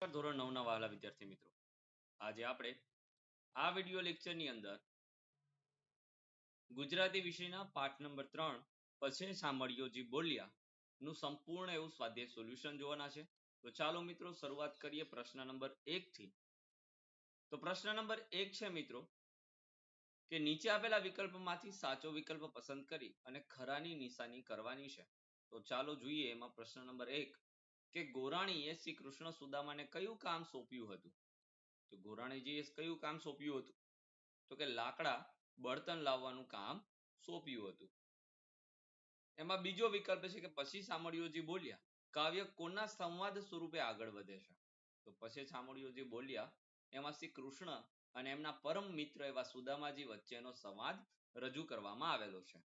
ધોરણ નવ ના વાલા વિદ્યાર્થી મિત્રો. આજે આપણે આ વિડિયો lecture ની અંદર ગુજરાતી વિષયના પાઠ નંબર ત્રણ પછી સાંભળ્યોજી બોલ્યા નું સંપૂર્ણ એવું સ્વાધ્યાય સોલ્યુશન જોવાના છે. તો ચાલો મિત્રો શરૂઆત કરીએ પ્રશ્ન નંબર એક થી. તો પ્રશ્ન નંબર એક છે મિત્રો કે નીચે આપેલા વિકલ્પમાંથી સાચો વિકલ્પ પસંદ કરી અને ખરાની નિશાની કરવાની છે. તો ચાલો જોઈએ એમાં પ્રશ્ન નંબર એક કે ગોરાણીએ શ્રી કૃષ્ણ સુદામાને કયું કામ સોંપ્યું હતું? તો ગોરાણીજીએ કયું કામ સોંપ્યું હતું? તો કે લાકડા બળતણ લાવવાનું કામ સોંપ્યું હતું. એમાં બીજો વિકલ્પ છે કે પછી સામળિયોજી બોલ્યા, કાવ્ય કોના સંવાદ સ્વરૂપે આગળ વધે છે? તો પછી સામળિયોજી બોલ્યા, એમાં શ્રી કૃષ્ણ અને એમના પરમ મિત્ર એવા સુદામાજી વચ્ચેનો સંવાદ રજૂ કરવામાં આવેલો છે.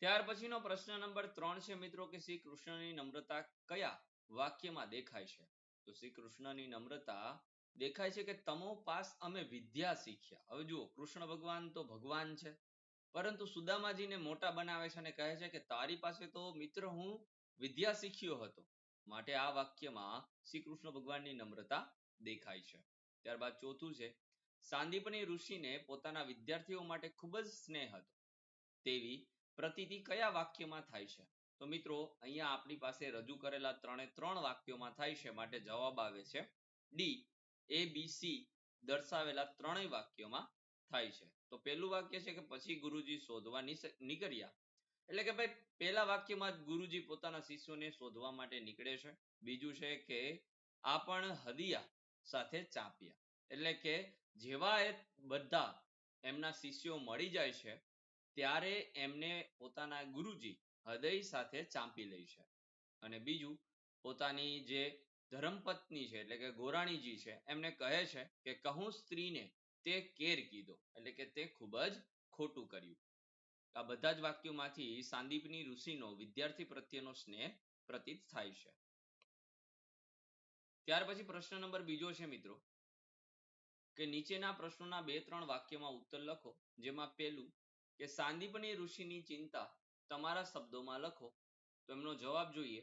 ત્યાર પછીનો પ્રશ્ન નંબર ત્રણ છે, મિત્રો, કે શ્રી કૃષ્ણની નમ્રતા કયા વાક્યમાં દેખાય છે? તો શ્રી કૃષ્ણની નમ્રતા દેખાય છે કે તમો પાસ અમે વિદ્યા શીખ્યા. હવે જુઓ, કૃષ્ણ ભગવાન તો ભગવાન છે, પરંતુ સુદામાજીને મોટા બનાવે છે અને કહે છે કે તારી પાસે તો મિત્ર હું વિદ્યા શીખ્યો હતો. માટે આ વાક્યમાં શ્રી કૃષ્ણ ભગવાનની નમ્રતા દેખાય છે. ત્યારબાદ ચોથું છે, સાંદીપની ઋષિને પોતાના વિદ્યાર્થીઓ માટે ખૂબ જ સ્નેહ હતો. તેવી પ્રતિતિ કયા વાક્યમાં થાય છે? તો મિત્રો, અહીંયા આપણી પાસે રજૂ કરેલા ત્રણે ત્રણ વાક્યોમાં થાય છે, માટે જવાબ આવે છે ડી એ બી સી દર્શાવેલા ત્રણેય વાક્યોમાં થાય છે. તો પહેલું વાક્ય છે કે પછી ગુરુજી શોધવા નીકળ્યા. એટલે કે ભાઈ, પહેલા વાક્યમાં જ ગુરુજી પોતાના શિષ્યોને શોધવા માટે નીકળે છે. બીજું છે કે આ પણ હદિયા સાથે ચાપ્યા. એટલે કે જેવા એ બધા એમના શિષ્યો મળી જાય છે ત્યારે એમને પોતાના ગુરુજી હૃદય સાથે ચાંપી લે છે. અને બીજું, પોતાની જે ધર્મપત્ની છે, એટલે કે ગોરાણીજી છે, એમને કહે છે કે, કહું સ્ત્રીને તે કેર કીધો, એટલે કે તે ખૂબ જ ખોટું કર્યું. આ બધા જ વાક્યોમાંથી સાંદીપની ઋષિનો, વિદ્યાર્થી પ્રત્યેનો સ્નેહ પ્રતીત થાય છે. ત્યાર પછી પ્રશ્ન નંબર બીજો છે મિત્રો, કે નીચેના પ્રશ્નોના બે ત્રણ વાક્યમાં ઉત્તર લખો, જેમાં પહેલું કે સાંદીપની ઋષિની ચિંતા તમારા શબ્દોમાં લખો. તો એમનો જવાબ જોઈએ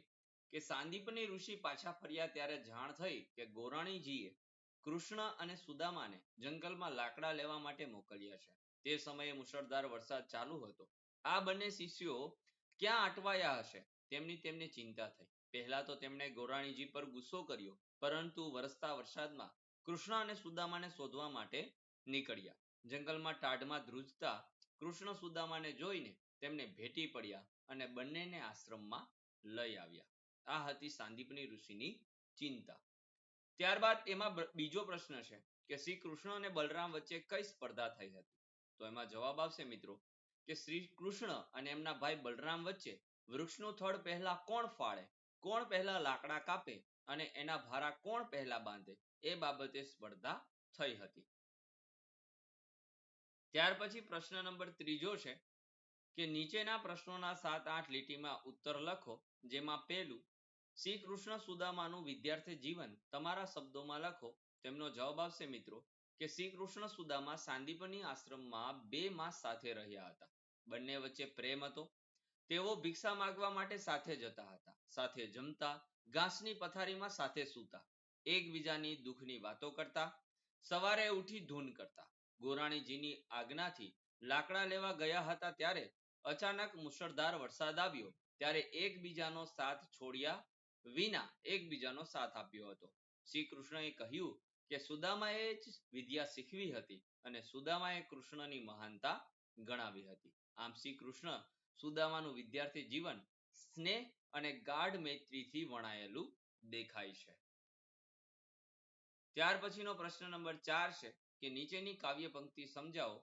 કે સાંદીપની ઋષિ પાછા ફર્યા ત્યારે જાણ થઈ કે ગોરાણીજીએ કૃષ્ણ અને સુદામાને જંગલમાં લાકડા લેવા માટે મોકલ્યા છે. તે સમયે મુશળધાર વરસાદ ચાલુ હતો. આ બંને શિષ્યો ક્યાં અટવાયા હશે તેમની તેમને ચિંતા થઈ. પહેલા તો તેમણે ગોરાણીજી પર ગુસ્સો કર્યો, પરંતુ વરસતા વરસાદમાં કૃષ્ણ અને સુદામાને શોધવા માટે નીકળ્યા. જંગલમાં ટાઢમાં ધ્રુજતા કૃષ્ણ સુદામાને જોઈને તેમને ભેટી પડ્યા અને બંનેને આશ્રમમાં લઈ આવ્યા. આ હતી સાંદીપની ઋષિની ચિંતા. ત્યારબાદ એમાં બીજો પ્રશ્ન છે કે શ્રી કૃષ્ણ અને બલરામ વચ્ચે કઈ સ્પર્ધા થઈ હતી? તો એમાં જવાબ આવશે મિત્રો કે શ્રી કૃષ્ણ અને એમના ભાઈ બલરામ વચ્ચે વૃક્ષનું થડ પહેલા કોણ ફાળે, કોણ પહેલા લાકડા કાપે અને એના ભારા કોણ પહેલા બાંધે એ બાબતે સ્પર્ધા થઈ હતી. ત્યાર પછી પ્રશ્ન નંબર ત્રીજો છે કે નીચેના પ્રશ્નોના સાત આઠ લીટીમાં ઉત્તર લખો, જેમાં પહેલું શ્રી કૃષ્ણ સુદામાનું વિદ્યાર્થી જીવન તમારા શબ્દોમાં લખો. તેમનો જવાબ આવશે મિત્રો કે શ્રી કૃષ્ણ સુદામા સાંદીપની આશ્રમમાં બે માસ સાથે રહ્યા હતા. બંને વચ્ચે પ્રેમ હતો. તેઓ ભિક્ષા માગવા માટે સાથે જતા હતા. સાથે જમતા, ઘાસની પથારીમાં સાથે સૂતા. એકબીજાની દુઃખની વાતો કરતા. સવારે ઉઠી ધૂન કરતા. ગોરાણીજીની આજ્ઞાથી લાકડા લેવા ગયા હતા ત્યારે અચાનક મુશળધાર વરસાદ આવ્યો. ત્યારે એકબીજાનો સાથ છોડ્યા વિના એકબીજાનો સાથ આપ્યો હતો. શ્રી કૃષ્ણએ કહ્યું કે સુદામાએ જ વિદ્યા શીખવી હતી અને સુદામાએ કૃષ્ણની મહાનતા ગણાવી હતી. આમ શ્રી કૃષ્ણ સુદામાનું વિદ્યાર્થી જીવન સ્નેહ અને ગાઢ મૈત્રીથી વણાયેલું દેખાય છે. ત્યાર પછીનો પ્રશ્ન નંબર ચાર છે. કે નીચેની કાવ્ય પંક્તિ સમજાવો,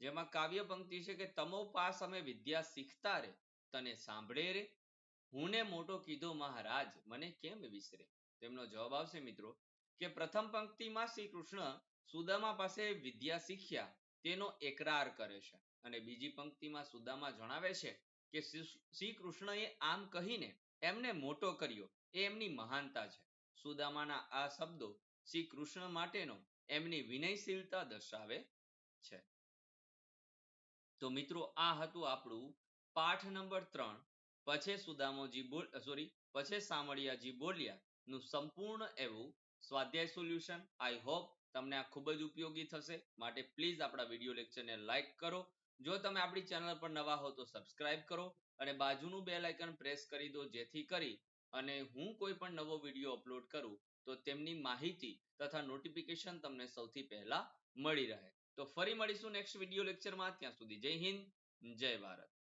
જેમાં કાવ્ય પંક્તિ છે કે તમો પાસ અમે વિદ્યા શીખતા રે, તને સાંભળે રે હું મોટો કીધો મહારાજ, મને કેમ વિસરે? તેમનો જવાબ આવશે, મિત્રો, કે પ્રથમ પંક્તિમાં શ્રી કૃષ્ણ સુદામા પાસે વિદ્યા શીખ્યા, તેનો એકરાર કરે છે. અને બીજી પંક્તિમાં સુદામા જણાવે છે કે શ્રી કૃષ્ણએ આમ કહીને એમને મોટો કર્યો, એ એમની મહાનતા છે. સુદામાના આ શબ્દો શ્રી કૃષ્ણ માટેનો એમની વિનયશીલતા દર્શાવે છે. તો મિત્રો, આ હતું આપણું પાઠ નંબર ત્રણ. પછે સુદામોજી બોલ સોરી પછે સામળિયાજી બોલ્યા. નું સંપૂર્ણ એવું સ્વાધ્યાય સોલ્યુશન. આઈ હોપ તમને આ ખૂબ જ ઉપયોગી થશે. માટે પ્લીઝ આપણા વીડિયો લેક્ચરને લાઈક કરો. જો તમે આપણી ચેનલ પર નવા હો તો subscribe કરો. અને બાજુનું bell icon પ્રેસ કરી દો જેથી કરી અને હું કોઈ પણ નવો વીડિયો અપલોડ કરું, તો તેમની માહિતી તથા નોટિફિકેશન તમને સૌથી પહેલા મળી રહે. તો ફરી મળીશું નેક્સ્ટ વીડિયો લેક્ચરમાં ત્યાં સુધી જય હિન્દ, જય ભારત.